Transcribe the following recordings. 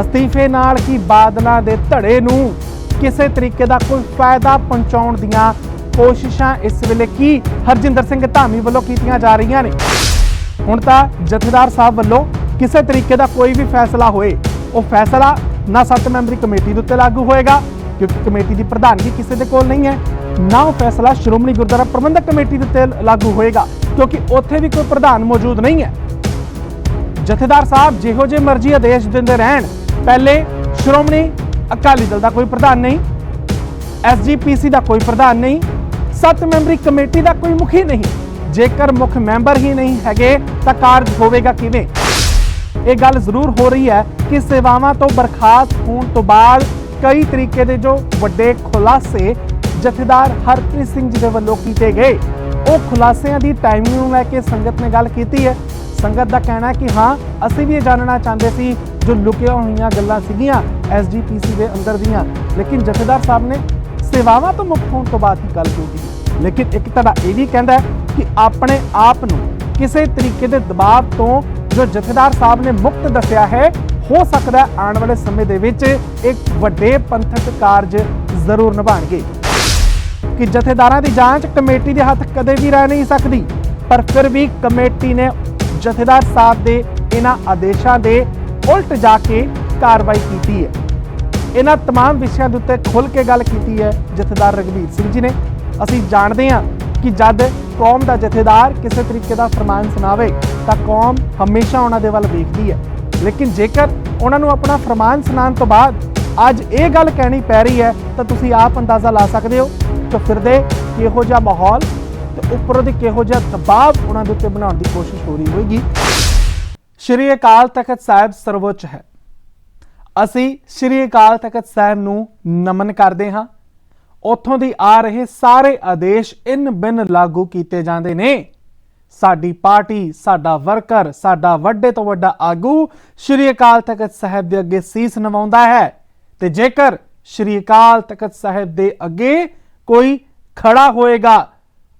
ਅਸਤੀਫੇ ਨਾਲ ਕੀ ਬਾਦਲਾਂ ਦੇ ਧੜੇ ਨੂੰ ਕਿਸੇ ਤਰੀਕੇ ਦਾ ਕੋਈ ਫਾਇਦਾ ਪਹੁੰਚਾਉਣ ਦੀਆਂ ਕੋਸ਼ਿਸ਼ਾਂ ਇਸ ਵੇਲੇ ਕੀ ਹਰਜਿੰਦਰ ਸਿੰਘ ਧਾਮੀ ਵੱਲੋਂ ਕੀਤੀਆਂ ਜਾ ਰਹੀਆਂ ਨੇ? ਹੁਣ ਤਾਂ ਜਥੇਦਾਰ ਸਾਹਿਬ ਵੱਲੋਂ ਕਿਸੇ ਤਰੀਕੇ ਦਾ ਕੋਈ ਵੀ ਫੈਸਲਾ ਹੋਏ, ਉਹ ਫੈਸਲਾ ਨਾ ਸੱਤ ਮੈਂਬਰੀ ਕਮੇਟੀ ਦੇ ਉੱਤੇ ਲਾਗੂ ਹੋਏਗਾ, ਕਿਉਂਕਿ ਕਮੇਟੀ ਦੀ ਪ੍ਰਧਾਨਗੀ ਕਿਸੇ ਦੇ ਕੋਲ ਨਹੀਂ ਹੈ, ਨਾ ਉਹ ਫੈਸਲਾ ਸ਼੍ਰੋਮਣੀ ਗੁਰਦੁਆਰਾ ਪ੍ਰਬੰਧਕ ਕਮੇਟੀ ਦੇ ਉੱਤੇ ਲਾਗੂ ਹੋਏਗਾ, ਕਿਉਂਕਿ ਉੱਥੇ ਵੀ ਕੋਈ ਪ੍ਰਧਾਨ ਮੌਜੂਦ ਨਹੀਂ ਹੈ। ਜਥੇਦਾਰ ਸਾਹਿਬ, ਜਿਹੋ ਜਿਹੇ ਮਰਜ਼ੀ ਆਦੇਸ਼ ਦਿੰਦੇ ਰਹਿਣ ਪਹਿਲੇ ਸ਼੍ਰੋਮਣੀ ਅਕਾਲੀ ਦਲ ਦਾ ਕੋਈ ਪ੍ਰਧਾਨ ਨਹੀਂ ਐਸਜੀਪੀਸੀ ਦਾ ਕੋਈ ਪ੍ਰਧਾਨ ਨਹੀਂ, ਸੱਤ ਮੈਂਬਰੀ ਕਮੇਟੀ ਦਾ ਕੋਈ ਮੁਖੀ ਨਹੀਂ। ਜੇਕਰ ਮੁੱਖ ਮੈਂਬਰ ਹੀ ਨਹੀਂ ਹੈਗੇ, ਤਾਂ ਕਾਰਜ ਹੋਵੇਗਾ ਕਿਵੇਂ? ਇਹ ਗੱਲ ਜ਼ਰੂਰ ਹੋ ਰਹੀ ਹੈ ਕਿ ਸੇਵਾਵਾਂ ਤੋਂ ਬਰਖਾਸਤ ਹੋਣ ਤੋਂ ਬਾਅਦ ਕਈ ਤਰੀਕੇ ਦੇ ਜੋ ਵੱਡੇ ਖੁਲਾਸੇ ਜਥੇਦਾਰ ਹਰਪ੍ਰੀਤ ਸਿੰਘ ਜੀ ਦੇ ਵੱਲੋਂ ਕੀਤੇ ਗਏ, ਉਹ ਖੁਲਾਸਿਆਂ ਦੀ ਟਾਈਮਿੰਗ ਨੂੰ ਲੈ ਕੇ ਸੰਗਤ ਨੇ ਗੱਲ ਕੀਤੀ ਹੈ। ਸੰਗਤ ਦਾ ਕਹਿਣਾ ਹੈ ਕਿ ਹਾਂ, ਅਸੀਂ ਵੀ ਇਹ ਜਾਣਨਾ ਚਾਹੁੰਦੇ ਸੀ ਜੋ ਲੁਕੀਆਂ ਹੋਈਆਂ ਗੱਲਾਂ ਸੀਗੀਆਂ ਐਸਜੀਪੀਸੀ ਦੇ ਅੰਦਰ ਦੀਆਂ। ਲੇਕਿਨ ਜਥੇਦਾਰ ਸਾਹਿਬ ਨੇ ਸੇਵਾਵਾਂ ਤੋਂ ਮੁਕਤ ਹੋਣ ਤੋਂ ਬਾਅਦ ਹੀ ਗੱਲ ਕੀਤੀ ਲੇਕਿਨ ਇੱਕ ਤੁਹਾਡਾ ਇਹ ਵੀ ਕਹਿੰਦਾ ਕਿ ਆਪਣੇ ਆਪ ਨੂੰ ਕਿਸੇ ਤਰੀਕੇ ਦੇ ਦਬਾਅ ਤੋਂ ਜੋ ਜਥੇਦਾਰ ਸਾਹਿਬ ਨੇ ਮੁਕਤ ਦੱਸਿਆ ਹੈ, ਹੋ ਸਕਦਾ ਆਉਣ ਵਾਲੇ ਸਮੇਂ ਦੇ ਵਿੱਚ ਇੱਕ ਵੱਡੇ ਪੰਥਕ ਕਾਰਜ ਜ਼ਰੂਰ ਨਿਭਾਣਗੇ ਕਿ ਜਥੇਦਾਰਾਂ ਦੀ ਜਾਂਚ ਕਮੇਟੀ ਦੇ ਹੱਥ ਕਦੇ ਵੀ ਰਹਿ ਨਹੀਂ ਸਕਦੀ, ਪਰ ਫਿਰ ਵੀ ਕਮੇਟੀ ਨੇ ਜਥੇਦਾਰ ਸਾਹਿਬ ਦੇ ਇਹਨਾਂ ਆਦੇਸ਼ਾਂ ਦੇ ਉਲਟ ਜਾ ਕੇ ਕਾਰਵਾਈ ਕੀਤੀ ਹੈ ਇਹਨਾਂ तमाम ਵਿਸ਼ਿਆਂ ਦੇ ਉੱਤੇ ਖੁੱਲ ਕੇ ਗੱਲ ਕੀਤੀ ਹੈ ਜਥੇਦਾਰ ਰਗਵੀਰ ਸਿੰਘ ਜੀ ਨੇ ਅਸੀਂ ਜਾਣਦੇ ਹਾਂ ਕਿ ਜਦ ਕੌਮ ਦਾ ਜਥੇਦਾਰ ਕਿਸੇ ਤਰੀਕੇ ਦਾ ਫਰਮਾਨ ਸੁਣਾਵੇ ਤਾਂ ਕੌਮ ਹਮੇਸ਼ਾ ਉਹਨਾਂ ਦੇ ਵੱਲ ਵੇਖਦੀ ਹੈ ਲੇਕਿਨ ਜੇਕਰ ਉਹਨਾਂ ਨੂੰ ਆਪਣਾ ਫਰਮਾਨ ਸੁਣਾਉਣ ਤੋਂ ਬਾਅਦ ਅੱਜ ਇਹ ਗੱਲ ਕਹਿਣੀ ਪੈ ਰਹੀ ਹੈ ਤਾਂ ਤੁਸੀਂ ਆਪ ਅੰਦਾਜ਼ਾ ਲਾ ਸਕਦੇ ਹੋ ਕਿ ਫਿਰਦੇ ਕਿਹੋ ਜਿਹਾ ਮਾਹੌਲ ਤੇ ਉੱਪਰੋਂ ਦੀ ਕਿਹੋ ਜਿਹਾ ਦਬਾਅ ਉਹਨਾਂ ਦੇ ਉੱਤੇ ਬਣਾਉਣ ਦੀ ਕੋਸ਼ਿਸ਼ ਹੋ ਰਹੀ ਹੋਏਗੀ ਸ਼੍ਰੀ ਅਕਾਲ ਤਖਤ ਸਾਹਿਬ ਸਰਵਉੱਚ ਹੈ। ਅਸੀਂ ਸ਼੍ਰੀ ਅਕਾਲ ਤਖਤ ਸਾਹਿਬ ਨੂੰ ਨਮਨ ਕਰਦੇ ਹਾਂ। ਉੱਥੋਂ ਦੀ ਆ ਰਹੇ ਸਾਰੇ ਆਦੇਸ਼ ਇਨ ਬਿਨ ਲਾਗੂ ਕੀਤੇ ਜਾਂਦੇ ਨੇ। ਸਾਡੀ ਪਾਰਟੀ, ਸਾਡਾ ਵਰਕਰ, ਸਾਡਾ ਵੱਡੇ ਤੋਂ ਵੱਡਾ ਆਗੂ ਸ਼੍ਰੀ ਅਕਾਲ ਤਖਤ ਸਾਹਿਬ ਦੇ ਅੱਗੇ ਸੀਸ ਨਵਾਉਂਦਾ ਹੈ ਤੇ ਜੇਕਰ ਸ਼੍ਰੀ ਅਕਾਲ ਤਖਤ ਸਾਹਿਬ ਦੇ ਅੱਗੇ ਕੋਈ ਖੜਾ ਹੋਏਗਾ,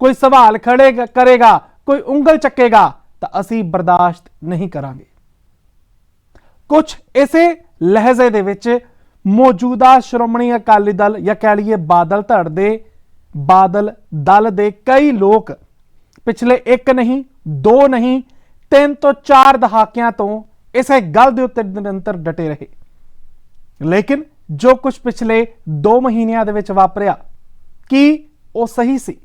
ਕੋਈ ਸਵਾਲ ਖੜੇਗਾ, ਕਰੇਗਾ, ਕੋਈ ਉਂਗਲ ਚੱਕੇਗਾ ਤਾਂ ਅਸੀਂ ਬਰਦਾਸ਼ਤ ਨਹੀਂ ਕਰਾਂਗੇ। ਕੁਝ ਇਸੇ ਲਹਿਜ਼ੇ ਦੇ ਵਿੱਚ ਮੌਜੂਦਾ ਸ਼੍ਰੋਮਣੀ ਅਕਾਲੀ ਦਲ ਜਾਂ ਕਹਿ ਲਈਏ ਬਾਦਲ ਧੜ ਦੇ, ਬਾਦਲ ਦਲ ਦੇ ਕਈ ਲੋਕ ਪਿਛਲੇ ਇੱਕ ਨਹੀਂ, ਦੋ ਨਹੀਂ, ਤਿੰਨ ਤੋਂ ਚਾਰ ਦਹਾਕਿਆਂ ਤੋਂ ਇਸੇ ਗੱਲ ਦੇ ਉੱਤੇ ਨਿਰੰਤਰ ਡਟੇ ਰਹੇ। ਲੇਕਿਨ ਜੋ ਕੁਝ ਪਿਛਲੇ 2 ਮਹੀਨਿਆਂ ਦੇ ਵਿੱਚ ਵਾਪਰਿਆ, ਕੀ ਉਹ ਸਹੀ ਸੀ?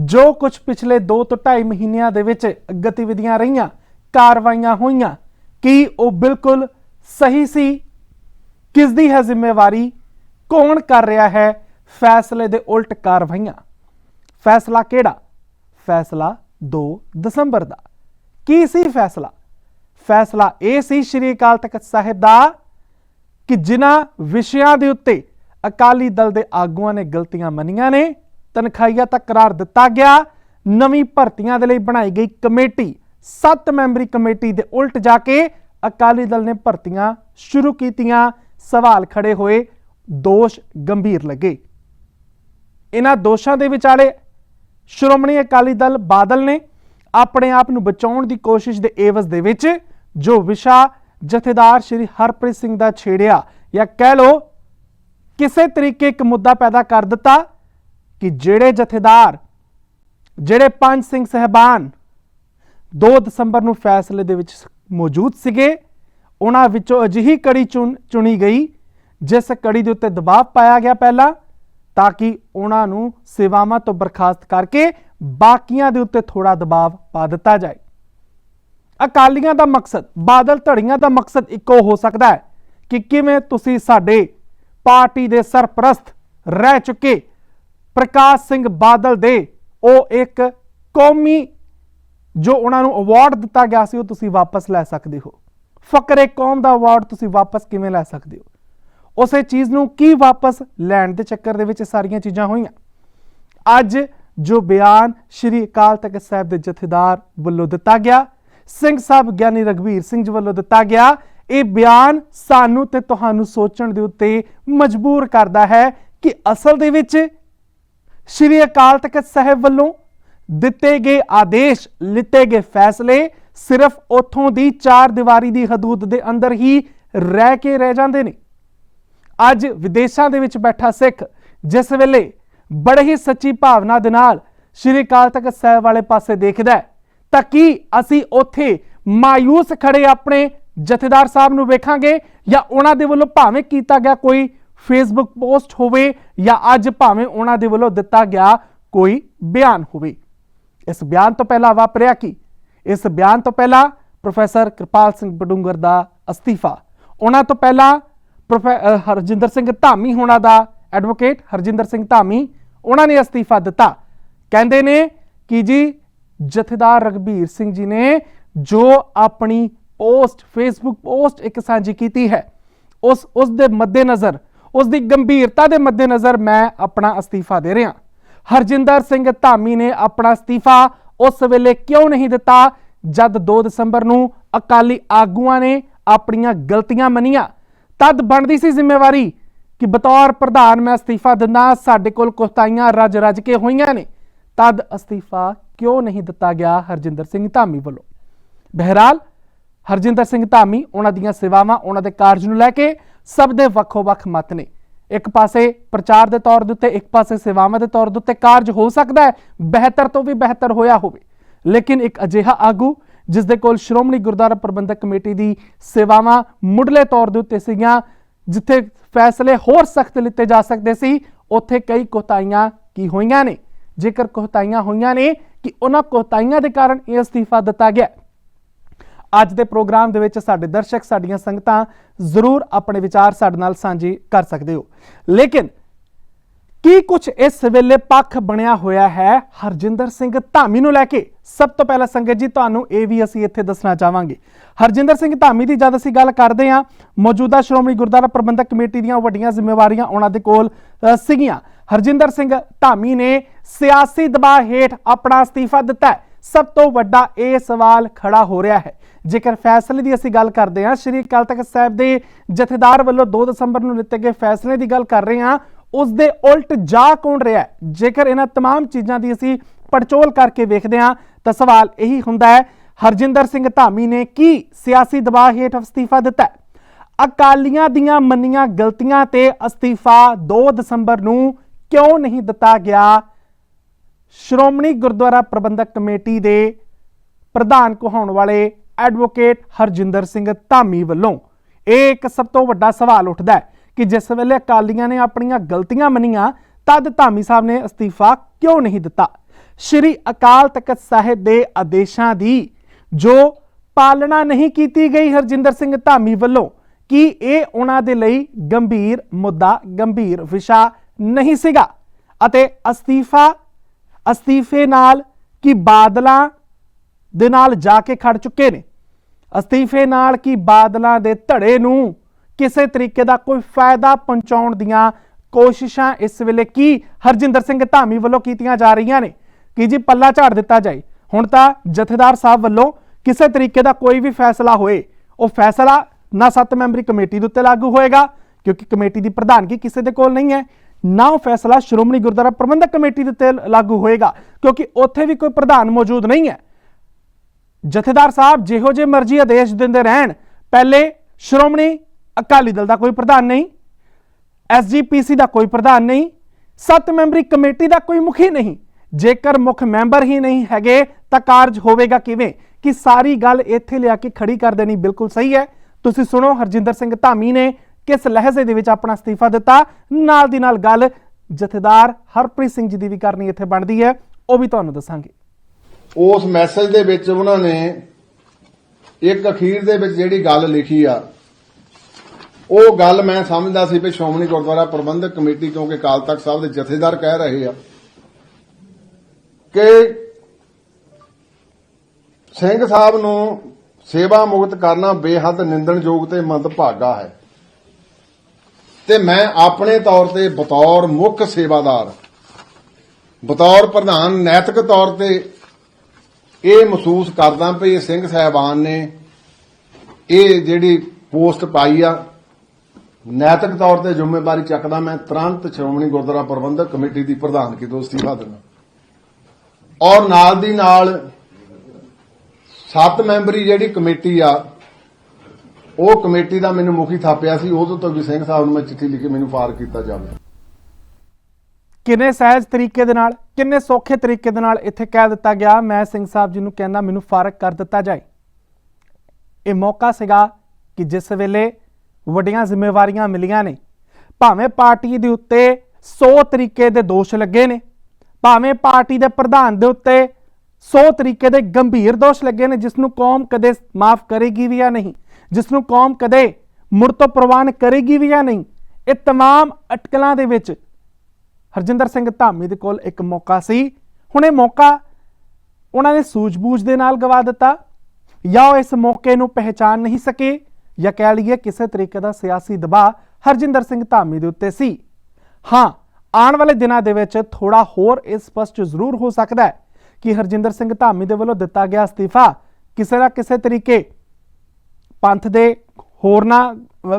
ਜੋ ਕੁਝ ਪਿਛਲੇ 2 ਤੋਂ 2.5 ਮਹੀਨਿਆਂ ਦੇ ਵਿੱਚ ਗਤੀਵਿਧੀਆਂ ਰਹੀਆਂ, ਕਾਰਵਾਈਆਂ ਹੋਈਆਂ, ਕੀ ਉਹ ਬਿਲਕੁਲ ਸਹੀ ਸੀ? ਕਿਸ ਦੀ ਹੈ ਜ਼ਿੰਮੇਵਾਰੀ? ਕੌਣ ਕਰ ਰਿਹਾ ਹੈ? ਫੈਸਲੇ ਦੇ ਉਲਟ ਕਾਰਵਾਈਆਂ। ਫੈਸਲਾ ਕਿਹੜਾ? ਫੈਸਲਾ 2 ਦਸੰਬਰ ਦਾ। ਕੀ ਸੀ ਫੈਸਲਾ? ਫੈਸਲਾ ਇਹ ਸੀ ਸ਼੍ਰੀ ਅਕਾਲ ਤਖਤ ਸਾਹਿਬ ਦਾ ਕਿ ਜਿਨ੍ਹਾਂ ਵਿਸ਼ਿਆਂ ਦੇ ਉੱਤੇ ਅਕਾਲੀ ਦਲ ਦੇ ਆਗੂਆਂ ਨੇ ਗਲਤੀਆਂ ਮੰਨੀਆਂ ਨੇ ਤਨਖਾਹੀਆ ਤੱਕ ਕਰਾਰ ਦਿੱਤਾ ਗਿਆ। ਨਵੀਂ ਭਰਤੀਆਂ ਦੇ ਲਈ ਬਣਾਈ ਗਈ ਕਮੇਟੀ। 7 ਮੈਂਬਰੀ ਕਮੇਟੀ ਦੇ ਉਲਟ ਜਾ ਕੇ ਅਕਾਲੀ ਦਲ ਨੇ ਭਰਤੀਆਂ ਸ਼ੁਰੂ ਕੀਤੀਆਂ। ਸਵਾਲ ਖੜੇ ਹੋਏ। ਦੋਸ਼ ਗੰਭੀਰ ਲੱਗੇ। ਇਹਨਾਂ ਦੋਸ਼ਾਂ ਦੇ ਵਿਚਾਲੇ ਸ਼੍ਰੋਮਣੀ ਅਕਾਲੀ ਦਲ ਬਾਦਲ ਨੇ ਆਪਣੇ ਆਪ ਨੂੰ ਬਚਾਉਣ ਦੀ ਕੋਸ਼ਿਸ਼ ਦੇ ਏਵਜ਼ ਦੇ ਵਿੱਚ ਜੋ ਵਿਸ਼ਾ ਜਥੇਦਾਰ ਸ਼੍ਰੀ ਹਰਪ੍ਰੀਤ ਸਿੰਘ ਦਾ ਛੇੜਿਆ ਜਾਂ ਕਹਿ ਲੋ ਕਿਸੇ ਤਰੀਕੇ ਇੱਕ ਮੁੱਦਾ ਪੈਦਾ ਕਰ ਦਿੱਤਾ। ਕਿ ਜਿਹੜੇ ਜਥੇਦਾਰ, ਜਿਹੜੇ ਪੰਜ ਸਿੰਘ ਸਹਿਬਾਨ 2 ਦਸੰਬਰ ਨੂੰ ਫੈਸਲੇ ਦੇ ਵਿੱਚ ਮੌਜੂਦ ਸੀਗੇ, ਉਹਨਾਂ ਵਿੱਚੋਂ ਅਜਿਹੀ ਕੜੀ ਚੁਣ, ਚੁਣੀ ਗਈ, ਜਿਸ ਕੜੀ ਦੇ ਉੱਤੇ ਦਬਾਅ ਪਾਇਆ ਗਿਆ ਪਹਿਲਾਂ, ਤਾਂ ਕਿ ਉਹਨਾਂ ਨੂੰ ਸੇਵਾਵਾਂ ਤੋਂ ਬਰਖਾਸਤ ਕਰਕੇ ਬਾਕੀਆਂ ਦੇ ਉੱਤੇ ਥੋੜਾ ਦਬਾਅ ਪਾ ਦਿੱਤਾ ਜਾਏ। ਅਕਾਲੀਆਂ ਦਾ ਮਕਸਦ, ਬਾਦਲ ਧੜੀਆਂ ਦਾ ਮਕਸਦ ਇੱਕੋ ਹੋ ਸਕਦਾ ਹੈ ਕਿ ਕਿਵੇਂ ਤੁਸੀਂ ਸਾਡੇ ਪਾਰਟੀ ਦੇ ਸਰਪ੍ਰਸਤ ਰਹਿ ਚੁੱਕੇ ਪ੍ਰਕਾਸ਼ ਸਿੰਘ ਬਾਦਲ ਦੇ, ਉਹ ਇੱਕ ਕੌਮੀ ਜੋ ਉਹਨਾਂ ਨੂੰ ਅਵਾਰਡ ਦਿੱਤਾ ਗਿਆ ਸੀ, ਉਹ ਤੁਸੀਂ ਵਾਪਸ ਲੈ ਸਕਦੇ ਹੋ। ਫਕਰੇ ਕੌਮ ਦਾ ਅਵਾਰਡ ਤੁਸੀਂ ਵਾਪਸ ਕਿਵੇਂ ਲੈ ਸਕਦੇ ਹੋ? ਉਸੇ ਚੀਜ਼ ਨੂੰ ਕੀ ਵਾਪਸ ਲੈਣ ਦੇ ਚੱਕਰ ਦੇ ਵਿੱਚ ਸਾਰੀਆਂ ਚੀਜ਼ਾਂ ਹੋਈਆਂ? ਅੱਜ ਜੋ ਬਿਆਨ ਸ਼੍ਰੀ ਅਕਾਲ ਤਖਤ ਸਾਹਿਬ ਦੇ ਜਥੇਦਾਰ ਵੱਲੋਂ ਦਿੱਤਾ ਗਿਆ, ਸਿੰਘ ਸਾਹਿਬ ਗਿਆਨੀ ਰਗਵੀਰ ਸਿੰਘ ਜੀ ਵੱਲੋਂ ਦਿੱਤਾ ਗਿਆ, ਇਹ ਬਿਆਨ ਸਾਨੂੰ ਤੇ ਤੁਹਾਨੂੰ ਸੋਚਣ ਦੇ ਉੱਤੇ ਮਜਬੂਰ ਕਰਦਾ ਹੈ ਕਿ ਅਸਲ ਦੇ ਵਿੱਚ ਸ਼੍ਰੀ ਅਕਾਲ ਤਖਤ ਸਾਹਿਬ ਵੱਲੋਂ ਦਿੱਤੇ ਗਏ ਆਦੇਸ਼ ਲਿੱਤੇ ਗਏ ਫੈਸਲੇ ਸਿਰਫ ਉਥੋਂ ਦੀ ਚਾਰ ਦੀਵਾਰੀ ਦੀ ਹਦੂਦ ਦੇ ਅੰਦਰ ਹੀ ਰਹਿ ਕੇ ਰਹਿ ਜਾਂਦੇ ਨੇ। ਅੱਜ ਵਿਦੇਸ਼ਾਂ ਦੇ ਵਿੱਚ ਬੈਠਾ ਸਿੱਖ ਜਿਸ ਵੇਲੇ ਬੜੇ ਹੀ ਸੱਚੀ ਭਾਵਨਾ ਦੇ ਨਾਲ ਸ਼੍ਰੀ ਅਕਾਲ ਤਖਤ ਸਾਹਿਬ ਵਾਲੇ ਪਾਸੇ ਦੇਖਦਾ ਹੈ, ਤਾਂ ਕੀ ਅਸੀਂ ਉੱਥੇ ਮਾਇੂਸ ਖੜੇ ਆਪਣੇ ਜਥੇਦਾਰ ਸਾਹਿਬ ਨੂੰ ਵੇਖਾਂਗੇ ਜਾਂ ਉਹਨਾਂ ਦੇ ਵੱਲੋਂ ਭਾਵੇਂ ਕੀਤਾ ਗਿਆ ਕੋਈ ਫੇਸਬੁੱਕ ਪੋਸਟ ਹੋਵੇ ਜਾਂ ਅੱਜ ਭਾਵੇਂ ਉਹਨਾਂ ਦੇ ਵੱਲੋਂ ਦਿੱਤਾ ਗਿਆ ਕੋਈ ਬਿਆਨ ਹੋਵੇ। ਇਸ ਬਿਆਨ ਤੋਂ ਪਹਿਲਾਂ ਵਾਪਰਿਆ ਕੀ? ਇਸ ਬਿਆਨ ਤੋਂ ਪਹਿਲਾਂ ਪ੍ਰੋਫੈਸਰ ਕਿਰਪਾਲ ਸਿੰਘ ਬਡੂੰਗਰ ਦਾ ਅਸਤੀਫਾ। ਉਹਨਾਂ ਤੋਂ ਪਹਿਲਾਂ ਪ੍ਰੋਫੈ ਹਰਜਿੰਦਰ ਸਿੰਘ ਧਾਮੀ ਹੋਣਾ ਦਾ ਐਡਵੋਕੇਟ ਹਰਜਿੰਦਰ ਸਿੰਘ ਧਾਮੀ, ਉਹਨਾਂ ਨੇ ਅਸਤੀਫਾ ਦਿੱਤਾ। ਕਹਿੰਦੇ ਨੇ ਕਿ ਜੀ, ਜਥੇਦਾਰ ਰਗਬੀਰ ਸਿੰਘ ਜੀ ਨੇ ਜੋ ਆਪਣੀ ਪੋਸਟ ਫੇਸਬੁੱਕ ਪੋਸਟ ਇੱਕ ਸਾਂਝੀ ਕੀਤੀ ਹੈ, ਉਸ ਉਸ ਦੇ ਮੱਦੇਨਜ਼ਰ ਉਸ ਦੀ ਗੰਭੀਰਤਾ ਦੇ ਮੱਦੇਨਜ਼ਰ ਮੈਂ ਆਪਣਾ ਅਸਤੀਫਾ ਦੇ ਰਿਹਾ। ਹਰਜਿੰਦਰ ਸਿੰਘ ਧਾਮੀ ਨੇ ਆਪਣਾ ਅਸਤੀਫਾ ਉਸ ਵੇਲੇ ਕਿਉਂ ਨਹੀਂ ਦਿੱਤਾ, ਜਦ 2 ਦਸੰਬਰ ਨੂੰ ਅਕਾਲੀ ਆਗੂਆਂ ਨੇ ਆਪਣੀਆਂ ਗਲਤੀਆਂ ਮੰਨੀਆਂ? ਤਦ ਬਣਦੀ ਸੀ ਜ਼ਿੰਮੇਵਾਰੀ ਕਿ ਬਤੌਰ ਪ੍ਰਧਾਨ ਮੈਂ ਅਸਤੀਫਾ ਦਿੰਦਾ, ਸਾਡੇ ਕੋਲ ਕੋਤਾਈਆਂ ਰੱਜ ਰੱਜ ਕੇ ਹੋਈਆਂ ਨੇ। ਤਦ ਅਸਤੀਫਾ ਕਿਉਂ ਨਹੀਂ ਦਿੱਤਾ ਗਿਆ ਹਰਜਿੰਦਰ ਸਿੰਘ ਧਾਮੀ ਵੱਲੋਂ? ਬਹਿਰਾਲ, ਹਰਜਿੰਦਰ ਸਿੰਘ ਧਾਮੀ, ਉਹਨਾਂ ਦੀਆਂ ਸੇਵਾਵਾਂ, ਉਹਨਾਂ ਦੇ ਕਾਰਜ ਨੂੰ ਲੈ ਕੇ ਸਭ ਦੇ ਵੱਖੋ-ਵੱਖ ਮਤ ਨੇ। ਇੱਕ ਪਾਸੇ ਪ੍ਰਚਾਰ ਦੇ ਤੌਰ ਦੇ ਉੱਤੇ, ਇੱਕ ਪਾਸੇ ਸੇਵਾਵਾਂ ਦੇ ਤੌਰ ਦੇ ਉੱਤੇ ਕਾਰਜ ਹੋ ਸਕਦਾ ਹੈ, ਬਿਹਤਰ ਤੋਂ ਵੀ ਬਿਹਤਰ ਹੋਇਆ ਹੋਵੇ। ਲੇਕਿਨ ਇੱਕ ਅਜਿਹਾ ਆਗੂ ਜਿਸ ਦੇ ਕੋਲ ਸ਼੍ਰੋਮਣੀ ਗੁਰਦੁਆਰਾ ਪ੍ਰਬੰਧਕ ਕਮੇਟੀ ਦੀ ਸੇਵਾਵਾਂ ਮੁੱਢਲੇ ਤੌਰ ਦੇ ਉੱਤੇ ਸੀਗੀਆਂ, ਜਿੱਥੇ ਫੈਸਲੇ ਹੋਰ ਸਖਤ ਲਿੱਤੇ ਜਾ ਸਕਦੇ ਸੀ, ਉੱਥੇ ਕਈ ਕੋਤਾਈਆਂ ਕੀ ਹੋਈਆਂ ਨੇ? ਜੇਕਰ ਕੋਤਾਈਆਂ ਹੋਈਆਂ ਨੇ ਕਿ ਉਹਨਾਂ ਕੋਤਾਈਆਂ ਦੇ ਕਾਰਨ ਇਹ ਅਸਤੀਫਾ ਦਿੱਤਾ ਗਿਆ ਅੱਜ ਦੇ ਪ੍ਰੋਗਰਾਮ ਦੇ ਵਿੱਚ ਸਾਡੇ ਦਰਸ਼ਕ, ਸਾਡੀਆਂ ਸੰਗਤਾਂ ਜ਼ਰੂਰ ਆਪਣੇ ਵਿਚਾਰ ਸਾਡੇ ਨਾਲ ਸਾਂਝੇ ਕਰ ਸਕਦੇ ਹੋ। ਲੇਕਿਨ ਕੀ ਕੁਝ ਇਸ ਵੇਲੇ ਪੱਖ ਬਣਿਆ ਹੋਇਆ ਹੈ? ਹਰਜਿੰਦਰ ਸਿੰਘ ਧਾਮੀ ਨੂੰ ਲੈ ਕੇ ਸਭ ਤੋਂ ਪਹਿਲਾਂ ਸੰਗਤ ਜੀ, ਤੁਹਾਨੂੰ ਇਹ ਵੀ ਅਸੀਂ ਇੱਥੇ ਦੱਸਣਾ ਚਾਹਾਂਗੇ। ਹਰਜਿੰਦਰ ਸਿੰਘ ਧਾਮੀ ਦੀ ਜਦ ਅਸੀਂ ਗੱਲ ਕਰਦੇ ਹਾਂ, ਮੌਜੂਦਾ ਸ਼੍ਰੋਮਣੀ ਗੁਰਦੁਆਰਾ ਪ੍ਰਬੰਧਕ ਕਮੇਟੀ ਦੀਆਂ ਵੱਡੀਆਂ ਜ਼ਿੰਮੇਵਾਰੀਆਂ ਉਹਨਾਂ ਦੇ ਕੋਲ ਸੀਗੀਆਂ। ਹਰਜਿੰਦਰ ਸਿੰਘ ਧਾਮੀ ਨੇ ਸਿਆਸੀ ਦਬਾਅ ਹੇਠ ਆਪਣਾ ਅਸਤੀਫਾ ਦਿੱਤਾ ਹੈ। ਸਭ ਤੋਂ ਵੱਡਾ ਇਹ ਸਵਾਲ ਖੜਾ ਹੋ ਰਿਹਾ ਹੈ ਜੇਕਰ ਫੈਸਲੇ ਦੀ ਅਸੀਂ ਗੱਲ ਕਰਦੇ ਹਾਂ ਸ਼੍ਰੀ ਅਕਾਲ ਤਖਤ ਸਾਹਿਬ ਦੇ ਜਥੇਦਾਰ ਵੱਲੋਂ 2 ਦਸੰਬਰ ਨੂੰ ਲਿੱਤੇ ਗਏ ਫੈਸਲੇ ਦੀ ਗੱਲ ਕਰ ਰਹੇ ਹਾਂ ਉਸ ਦੇ ਉਲਟ ਜਾ ਕੌਣ ਰਿਹਾ ਹੈ? ਜੇਕਰ ਇਹਨਾਂ तमाम ਚੀਜ਼ਾਂ ਦੀ ਅਸੀਂ ਪੜਚੋਲ ਕਰਕੇ ਵੇਖਦੇ ਹਾਂ ਤਾਂ ਸਵਾਲ ਇਹੀ ਹੁੰਦਾ ਹੈ ਹਰਜਿੰਦਰ ਸਿੰਘ ਧਾਮੀ ਨੇ ਕੀ ਸਿਆਸੀ ਦਬਾਅ ਹੇਠ ਅਸਤੀਫਾ ਦਿੱਤਾ ਹੈ? ਅਕਾਲੀਆਂ ਦੀਆਂ ਮੰਨੀਆਂ ਗਲਤੀਆਂ ਤੇ ਅਸਤੀਫਾ 2 ਦਸੰਬਰ ਨੂੰ ਕਿਉਂ ਨਹੀਂ ਦਿੱਤਾ ਗਿਆ ਸ਼੍ਰੋਮਣੀ ਗੁਰਦੁਆਰਾ ਪ੍ਰਬੰਧਕ ਕਮੇਟੀ ਦੇ ਪ੍ਰਧਾਨ ਕਹਾਉਣ ਵਾਲੇ ਐਡਵੋਕੇਟ ਹਰਜਿੰਦਰ ਸਿੰਘ ਧਾਮੀ ਵੱਲੋਂ ਇਹ ਇੱਕ ਸਭ ਤੋਂ ਵੱਡਾ ਸਵਾਲ ਉੱਠਦਾ ਹੈ ਕਿ ਜਿਸ ਵੇਲੇ ਅਕਾਲੀਆਂ ਨੇ ਆਪਣੀਆਂ ਗਲਤੀਆਂ ਮੰਨੀਆਂ, ਤਦ ਧਾਮੀ ਸਾਹਿਬ ਨੇ ਅਸਤੀਫਾ ਕਿਉਂ ਨਹੀਂ ਦਿੱਤਾ? ਸ਼੍ਰੀ ਅਕਾਲ ਤਖਤ ਸਾਹਿਬ ਦੇ ਆਦੇਸ਼ਾਂ ਦੀ ਜੋ ਪਾਲਣਾ ਨਹੀਂ ਕੀਤੀ ਗਈ ਹਰਜਿੰਦਰ ਸਿੰਘ ਧਾਮੀ ਵੱਲੋਂ, ਕਿ ਇਹ ਉਹਨਾਂ ਦੇ ਲਈ ਗੰਭੀਰ ਮੁੱਦਾ, ਗੰਭੀਰ ਵਿਸ਼ਾ ਨਹੀਂ ਸੀਗਾ? ਅਤੇ ਅਸਤੀਫਾ ਅਸਤੀਫੇ ਨਾਲ ਕਿ ਬਾਦਲਾਂ ਦੇ ਨਾਲ ਜਾ ਕੇ ਖੜ ਚੁੱਕੇ ਨੇ? ਅਸਤੀਫੇ ਨਾਲ ਕਿ ਬਾਦਲਾਂ ਦੇ ਧੜੇ ਨੂੰ ਕਿਸੇ ਤਰੀਕੇ ਦਾ ਕੋਈ ਫਾਇਦਾ ਪਹੁੰਚਾਉਣ ਦੀਆਂ ਕੋਸ਼ਿਸ਼ਾਂ ਇਸ ਵੇਲੇ ਕੀ ਹਰਜਿੰਦਰ ਸਿੰਘ ਧਾਮੀ ਵੱਲੋਂ ਕੀਤੀਆਂ ਜਾ ਰਹੀਆਂ ਨੇ? ਕਿ ਜੀ ਪੱਲਾ ਝਾੜ ਦਿੱਤਾ ਜਾਏ? ਹੁਣ ਤਾਂ ਜਥੇਦਾਰ ਸਾਹਿਬ ਵੱਲੋਂ ਕਿਸੇ ਤਰੀਕੇ ਦਾ ਕੋਈ ਵੀ ਫੈਸਲਾ ਹੋਏ, ਉਹ ਫੈਸਲਾ ਨਾ ਸੱਤ ਮੈਂਬਰੀ ਕਮੇਟੀ ਦੇ ਉੱਤੇ ਲਾਗੂ ਹੋਏਗਾ, ਕਿਉਂਕਿ ਕਮੇਟੀ ਦੀ ਪ੍ਰਧਾਨਗੀ ਕਿਸੇ ਦੇ ਕੋਲ ਨਹੀਂ ਹੈ। ਨਾ ਉਹ ਫੈਸਲਾ ਸ਼੍ਰੋਮਣੀ ਗੁਰਦੁਆਰਾ ਪ੍ਰਬੰਧਕ ਕਮੇਟੀ ਦੇ ਉੱਤੇ ਲਾਗੂ ਹੋਏਗਾ, ਕਿਉਂਕਿ ਉੱਥੇ ਵੀ ਕੋਈ ਪ੍ਰਧਾਨ ਮੌਜੂਦ ਨਹੀਂ ਹੈ। ਜਥੇਦਾਰ ਸਾਹਿਬ ਜਿਹੋ ਜੇ ਮਰਜ਼ੀ ਆਦੇਸ਼ ਦਿੰਦੇ ਰਹਿਣ, ਪਹਿਲੇ ਸ਼੍ਰੋਮਣੀ ਅਕਾਲੀ ਦਲ ਦਾ ਕੋਈ ਪ੍ਰਧਾਨ ਨਹੀਂ ਐਸਜੀਪੀਸੀ ਦਾ ਕੋਈ ਪ੍ਰਧਾਨ ਨਹੀਂ, ਸੱਤ ਮੈਂਬਰੀ ਕਮੇਟੀ ਦਾ ਕੋਈ ਮੁਖੀ ਨਹੀਂ। ਜੇਕਰ ਮੁੱਖ ਮੈਂਬਰ ਹੀ ਨਹੀਂ ਹੈਗੇ, ਤਾਂ ਕਾਰਜ ਹੋਵੇਗਾ ਕਿਵੇਂ? ਕਿ ਸਾਰੀ ਗੱਲ ਇੱਥੇ ਲਿਆ ਕੇ ਖੜੀ ਕਰ ਦੇਣੀ ਬਿਲਕੁਲ ਸਹੀ ਹੈ। ਤੁਸੀਂ ਸੁਣੋ ਹਰਜਿੰਦਰ ਸਿੰਘ ਧਾਮੀ ਨੇ ਕਿਸ ਲਹਿਜ਼ੇ ਦੇ ਵਿੱਚ ਆਪਣਾ ਅਸਤੀਫਾ ਦਿੱਤਾ? ਨਾਲ ਦੀ ਨਾਲ ਗੱਲ ਜਥੇਦਾਰ ਹਰਪ੍ਰੀਤ ਸਿੰਘ ਜੀ ਦੀ ਵੀ ਕਰਨੀ ਇੱਥੇ ਬਣਦੀ ਹੈ। ਉਹ ਵੀ ਤੁਹਾਨੂੰ ਦੱਸਾਂਗੇ। ਉਸ ਮੈਸੇਜ ਦੇ ਵਿੱਚ ਉਹਨਾਂ ਨੇ ਇੱਕ ਅਖੀਰ ਦੇ ਵਿੱਚ ਜਿਹੜੀ ਗੱਲ ਲਿਖੀ ਆ, ਉਹ ਗੱਲ ਮੈਂ ਸਮਝਦਾ ਸੀ ਵੀ ਸ਼੍ਰੋਮਣੀ ਗੁਰਦੁਆਰਾ ਪ੍ਰਬੰਧਕ ਕਮੇਟੀ, ਕਿਉਂਕਿ ਅਕਾਲ ਤਖਤ ਸਾਹਿਬ ਦੇ ਜਥੇਦਾਰ ਕਹਿ ਰਹੇ ਆ ਕਿ ਸਿੰਘ ਸਾਹਿਬ ਨੂੰ ਸੇਵਾ ਮੁਕਤ ਕਰਨਾ ਬੇਹੱਦ ਨਿੰਦਣਯੋਗ ਤੇ ਮੰਦਭਾਗਾ ਹੈ। ਤੇ ਮੈਂ ਆਪਣੇ ਤੌਰ ਤੇ ਬਤੌਰ ਮੁੱਖ ਸੇਵਾਦਾਰ, ਬਤੌਰ ਪ੍ਰਧਾਨ ਨੈਤਿਕ ਤੌਰ ਤੇ ਇਹ ਮਹਿਸੂਸ ਕਰਦਾ ਵੀ ਸਿੰਘ ਸਾਹਿਬਾਨ ਨੇ ਇਹ ਜਿਹੜੀ ਪੋਸਟ ਪਾਈ ਆ, ਨੈਤਿਕ ਤੌਰ ਤੇ ਜ਼ਿੰਮੇਵਾਰੀ ਚੱਕਦਾ ਮੈਂ ਤੁਰੰਤ ਸ਼੍ਰੋਮਣੀ ਗੁਰਦੁਆਰਾ ਪ੍ਰਬੰਧਕ ਕਮੇਟੀ ਦੀ ਪ੍ਰਧਾਨਗੀ ਤੋਂ ਅਸਤੀਫਾ ਦਿੰਦਾ। ਔਰ ਨਾਲ ਦੀ ਨਾਲ ਸੱਤ ਮੈਂਬਰੀ ਜਿਹੜੀ ਕਮੇਟੀ ਆ ਉਹ ਕਮੇਟੀ ਦਾ ਮੈਨੂੰ ਮੁਖੀ ਥਾਪਿਆ ਸੀ ਉਦੋਂ ਤੋਂ ਵੀ ਸਿੰਘ ਸਾਹਿਬ ਨੂੰ ਮੈਂ ਚਿੱਠੀ ਲਿਖ, ਮੈਨੂੰ ਫਾਰ ਕੀਤਾ ਜਾਵੇ। ਕਿੰਨੇ ਸਹਿਜ ਤਰੀਕੇ ਦੇ ਨਾਲ, ਕਿੰਨੇ ਸੌਖੇ ਤਰੀਕੇ ਦੇ ਨਾਲ ਇੱਥੇ ਕਹਿ ਦਿੱਤਾ ਗਿਆ, ਮੈਂ ਸਿੰਘ ਸਾਹਿਬ ਜੀ ਨੂੰ ਕਹਿੰਦਾ ਮੈਨੂੰ ਫਾਰਗ ਕਰ ਦਿੱਤਾ ਜਾਏ। ਇਹ ਮੌਕਾ ਸੀਗਾ ਕਿ ਜਿਸ ਵੇਲੇ ਵੱਡੀਆਂ ਜ਼ਿੰਮੇਵਾਰੀਆਂ ਮਿਲੀਆਂ ਨੇ, ਭਾਵੇਂ ਪਾਰਟੀ ਦੇ ਉੱਤੇ 100 ਤਰੀਕੇ ਦੇ ਦੋਸ਼ ਲੱਗੇ ਨੇ, ਭਾਵੇਂ ਪਾਰਟੀ ਦੇ ਪ੍ਰਧਾਨ ਦੇ ਉੱਤੇ 100 ਤਰੀਕੇ ਦੇ ਗੰਭੀਰ ਦੋਸ਼ ਲੱਗੇ ਨੇ, ਜਿਸ ਨੂੰ ਕੌਮ ਕਦੇ ਮਾਫ ਕਰੇਗੀ ਵੀ ਜਾਂ ਨਹੀਂ। ਜਿਸ ਨੂੰ ਕੌਮ ਕਦੇ ਮੁੜ ਤੋਂ ਪ੍ਰਵਾਨ ਕਰੇਗੀ ਵੀ ਜਾਂ ਨਹੀਂ ਇਹ तमाम ਅਟਕਲਾਂ ਦੇ ਵਿੱਚ ਹਰਜਿੰਦਰ ਸਿੰਘ ਧਾਮੀ ਦੇ ਕੋਲ ਇੱਕ ਮੌਕਾ ਸੀ ਹੁਣ ਇਹ ਮੌਕਾ ਉਹਨਾਂ ਨੇ ਸੂਝ-ਬੂਝ ਦੇ ਨਾਲ ਗਵਾ ਦਿੱਤਾ ਜਾਂ ਉਹ ਇਸ ਮੌਕੇ ਨੂੰ ਪਹਿਚਾਨ ਨਹੀਂ ਸਕੇ ਜਾਂ ਕਹਿ ਲਈਏ ਕਿਸੇ ਤਰੀਕੇ ਦਾ ਸਿਆਸੀ ਦਬਾਅ ਹਰਜਿੰਦਰ ਸਿੰਘ ਧਾਮੀ ਦੇ ਉੱਤੇ ਸੀ ਹਾਂ ਆਉਣ ਵਾਲੇ ਦਿਨਾਂ ਦੇ ਵਿੱਚ ਥੋੜਾ ਹੋਰ ਇਹ ਸਪਸ਼ਟ ਜ਼ਰੂਰ ਹੋ ਸਕਦਾ ਹੈ ਕਿ ਹਰਜਿੰਦਰ ਸਿੰਘ ਧਾਮੀ ਦੇ ਵੱਲੋਂ ਦਿੱਤਾ ਗਿਆ ਅਸਤੀਫਾ ਕਿਸੇ ਨਾ ਕਿਸੇ ਤਰੀਕੇ ਪੰਥ ਦੇ ਹੋਰਨਾਂ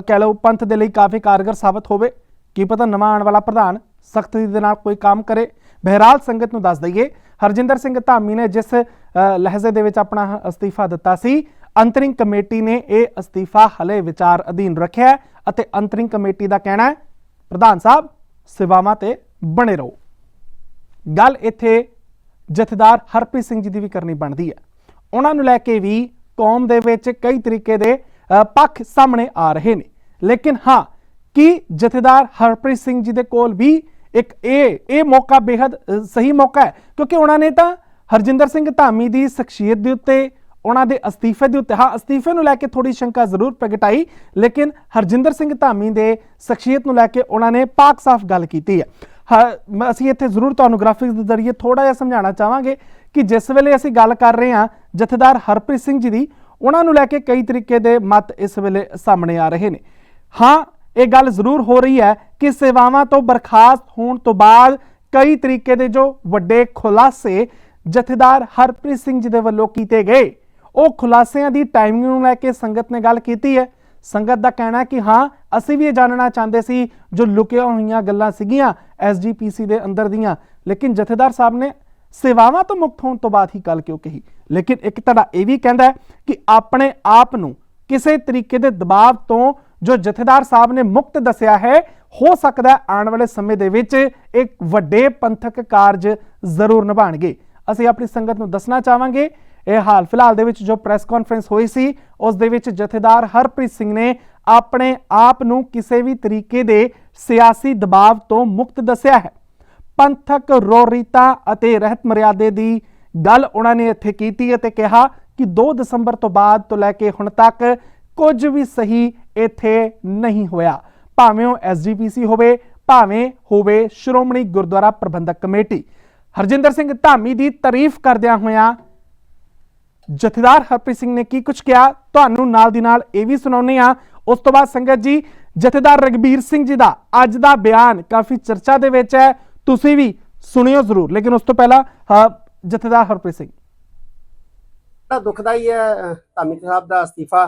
ਕਹਿ ਲਓ ਪੰਥ ਦੇ ਲਈ ਕਾਫੀ ਕਾਰਗਰ ਸਾਬਤ ਹੋਵੇ। ਕੀ ਪਤਾ ਨਵਾਂ ਆਉਣ ਵਾਲਾ ਪ੍ਰਧਾਨ ਸਖਤੀ ਦੇ ਨਾਲ ਕੋਈ ਕੰਮ ਕਰੇ। ਬਹਿਰਾਲ ਸੰਗਤ ਨੂੰ ਦੱਸ ਦਈਏ, ਹਰਜਿੰਦਰ ਸਿੰਘ ਧਾਮੀ ਨੇ ਜਿਸ ਲਹਿਜ਼ੇ ਦੇ ਵਿੱਚ ਆਪਣਾ ਅਸਤੀਫਾ ਦਿੱਤਾ ਸੀ, ਅੰਤਰਿੰਗ ਕਮੇਟੀ ਨੇ ਇਹ ਅਸਤੀਫਾ ਹਲੇ ਵਿਚਾਰ ਅਧੀਨ ਰੱਖਿਆ ਅਤੇ ਅੰਤਰਿੰਗ ਕਮੇਟੀ ਦਾ ਕਹਿਣਾ ਹੈ, ਪ੍ਰਧਾਨ ਸਾਹਿਬ, ਸੇਵਾਵਾਂ ਤੇ ਬਣੇ ਰਹੋ। ਗੱਲ ਇੱਥੇ ਜਥੇਦਾਰ ਹਰਪ੍ਰੀਤ ਸਿੰਘ ਜੀ ਦੀ ਵੀ ਕਰਨੀ ਬਣਦੀ ਹੈ। ਉਹਨਾਂ ਨੂੰ ਲੈ ਕੇ ਵੀ ਕੌਮ ਦੇ ਵਿੱਚ ਕਈ ਤਰੀਕੇ ਦੇ ਪੱਖ ਸਾਹਮਣੇ ਆ ਰਹੇ ਨੇ। ਲੇਕਿਨ ਹਾਂ ਕਿ ਜਥੇਦਾਰ ਹਰਪ੍ਰੀਤ ਸਿੰਘ ਜੀ ਦੇ ਕੋਲ ਵੀ ਇੱਕ ਇਹ ਇਹ ਮੌਕਾ ਬੇहद ਸਹੀ ਮੌਕਾ ਹੈ? ਕਿਉਂਕਿ ਉਹਨਾਂ ਨੇ ਤਾਂ ਹਰਜਿੰਦਰ ਸਿੰਘ ਧਾਮੀ ਦੀ ਸ਼ਖਸੀਅਤ ਦੇ ਉੱਤੇ ਉਹਨਾਂ ਦੇ ਅਸਤੀਫੇ ਦੇ ਉੱਤੇ ਹਾਂ ਅਸਤੀਫੇ ਨੂੰ ਲੈ ਕੇ ਥੋੜੀ ਸ਼ੰਕਾ ਜ਼ਰੂਰ ਪ੍ਰਗਟਾਈ ਲੇਕਿਨ ਹਰਜਿੰਦਰ ਸਿੰਘ ਧਾਮੀ ਦੇ ਸ਼ਖਸੀਅਤ ਨੂੰ ਲੈ ਕੇ ਉਹਨਾਂ ਨੇ ਪਾਕ ਸਾਫ਼ ਗੱਲ ਕੀਤੀ ਹੈ। ਹਾਂ, ਅਸੀਂ ਇੱਥੇ ਜ਼ਰੂਰ ਤੁਹਾਨੂੰ ਗ੍ਰਾਫਿਕਸ ਦੇ ਜ਼ਰੀਏ ਥੋੜਾ ਜਿਹਾ ਸਮਝਾਉਣਾ ਚਾਹਾਂਗੇ ਕਿ ਜਿਸ ਵੇਲੇ ਅਸੀਂ ਗੱਲ ਕਰ ਰਹੇ ਹਾਂ ਜਥੇਦਾਰ ਹਰਪ੍ਰੀਤ ਸਿੰਘ ਜੀ ਦੀ, ਉਹਨਾਂ ਨੂੰ ਲੈ ਕੇ ਕਈ ਤਰੀਕੇ ਦੇ ਮਤ ਇਸ ਵੇਲੇ ਸਾਹਮਣੇ ਆ ਰਹੇ ਨੇ। ਹਾਂ, ਇਹ ਗੱਲ ਜ਼ਰੂਰ ਹੋ ਰਹੀ ਹੈ ਕਿ ਸੇਵਾਵਾਂ ਤੋਂ ਬਰਖਾਸਤ ਹੋਣ ਤੋਂ ਬਾਅਦ ਕਈ ਤਰੀਕੇ ਦੇ ਜੋ ਵੱਡੇ ਖੁਲਾਸੇ ਜਥੇਦਾਰ ਹਰਪ੍ਰੀਤ ਸਿੰਘ ਜੀ ਦੇ ਵੱਲੋਂ ਕੀਤੇ ਗਏ, ਉਹ ਖੁਲਾਸਿਆਂ ਦੀ ਟਾਈਮਿੰਗ ਨੂੰ ਲੈ ਕੇ ਸੰਗਤ ਨੇ ਗੱਲ ਕੀਤੀ ਹੈ। ਸੰਗਤ ਦਾ ਕਹਿਣਾ ਹੈ ਕਿ ਹਾਂ, ਅਸੀਂ ਵੀ ਇਹ ਜਾਣਨਾ ਚਾਹੁੰਦੇ ਸੀ ਜੋ ਲੁਕੀਆਂ ਹੋਈਆਂ ਗੱਲਾਂ ਸੀਗੀਆਂ ਐਸਜੀਪੀਸੀ ਦੇ ਅੰਦਰ ਦੀਆਂ, ਲੇਕਿਨ ਜਥੇਦਾਰ ਸਾਹਿਬ ਨੇ ਸੇਵਾਵਾਂ ਤੋਂ ਮੁਕਤ ਹੋਣ ਤੋਂ ਬਾਅਦ ਹੀ ਗੱਲ ਕਿਉਂ ਕਹੀ? ਲੇਕਿਨ ਇੱਕ ਤੁਹਾਡਾ ਇਹ ਵੀ ਕਹਿੰਦਾ ਹੈ ਕਿ ਆਪਣੇ ਆਪ ਨੂੰ ਕਿਸੇ ਤਰੀਕੇ ਦੇ ਦਬਾਅ ਤੋਂ ਜੋ ਜਥੇਦਾਰ ਸਾਹਿਬ ਨੇ ਮੁਕਤ ਦੱਸਿਆ ਹੈ, ਹੋ ਸਕਦਾ ਆਉਣ ਵਾਲੇ ਸਮੇਂ ਦੇ ਵਿੱਚ ਇੱਕ ਵੱਡੇ ਪੰਥਕ ਕਾਰਜ ਜ਼ਰੂਰ ਨਿਭਾਣਗੇ ਅਸੀਂ ਆਪਣੀ ਸੰਗਤ ਨੂੰ ਦੱਸਣਾ ਚਾਹਾਂਗੇ, ਇਹ ਹਾਲ ਫਿਲਹਾਲ ਦੇ ਵਿੱਚ ਜੋ ਪ੍ਰੈਸ ਕਾਨਫਰੰਸ ਹੋਈ ਸੀ, ਉਸ ਦੇ ਵਿੱਚ ਜਥੇਦਾਰ ਹਰਪ੍ਰੀਤ ਸਿੰਘ ਨੇ ਆਪਣੇ ਆਪ ਨੂੰ ਕਿਸੇ ਵੀ ਤਰੀਕੇ ਦੇ ਸਿਆਸੀ ਦਬਾਅ ਤੋਂ ਮੁਕਤ ਦੱਸਿਆ ਹੈ। ਪੰਥਕ ਰੋਰੀਤਾ ਅਤੇ ਰਹਿਤ ਮਰਿਆਦੇ ਦੀ ਗੱਲ ਉਹਨਾਂ ਨੇ ਇੱਥੇ ਕੀਤੀ ਅਤੇ ਕਿਹਾ ਕਿ 2 ਦਸੰਬਰ ਤੋਂ ਬਾਅਦ ਤੋਂ ਲੈ ਕੇ ਹੁਣ ਤੱਕ ਕੁਝ ਵੀ ਸਹੀ ਇੱਥੇ ਨਹੀਂ ਹੋਇਆ। ਭਾਵੇਂ ਉਹ ਐਸਜੀਪੀਸੀ ਹੋਵੇ, ਭਾਵੇਂ ਹੋਵੇ ਸ਼੍ਰੋਮਣੀ ਗੁਰਦੁਆਰਾ ਪ੍ਰਬੰਧਕ ਕਮੇਟੀ। ਹਰਜਿੰਦਰ ਸਿੰਘ ਧਾਮੀ ਦੀ ਤਾਰੀਫ ਕਰਦਿਆਂ ਹੋਇਆਂ ਜਥੇਦਾਰ ਹਰਪ੍ਰੀਤ ਸਿੰਘ ਨੇ ਕੀ ਕੁਝ ਕਿਹਾ? ਤੁਹਾਨੂੰ ਨਾਲ ਦੀ ਨਾਲ ਇਹ ਵੀ ਸੁਣਾਉਨੇ ਆ ਉਸ ਤੋਂ ਬਾਅਦ ਸੰਗਤ ਜੀ, ਜਥੇਦਾਰ ਰਗਬੀਰ ਸਿੰਘ ਜੀ ਦਾ ਅੱਜ ਦਾ ਬਿਆਨ ਕਾਫੀ ਚਰਚਾ ਦੇ ਵਿੱਚ ਹੈ। ਤੁਸੀਂ ਵੀ ਸੁਣਿਓ ਜ਼ਰੂਰ। ਲੇਕਿਨ ਉਸ ਤੋਂ ਪਹਿਲਾਂ ਜਥੇਦਾਰ ਹਰਪ੍ਰੀਤ ਸਿੰਘ। ਬੜਾ ਦੁਖਦਾਈ ਹੈ ਧਾਮੀ ਸਾਹਿਬ ਦਾ ਅਸਤੀਫਾ।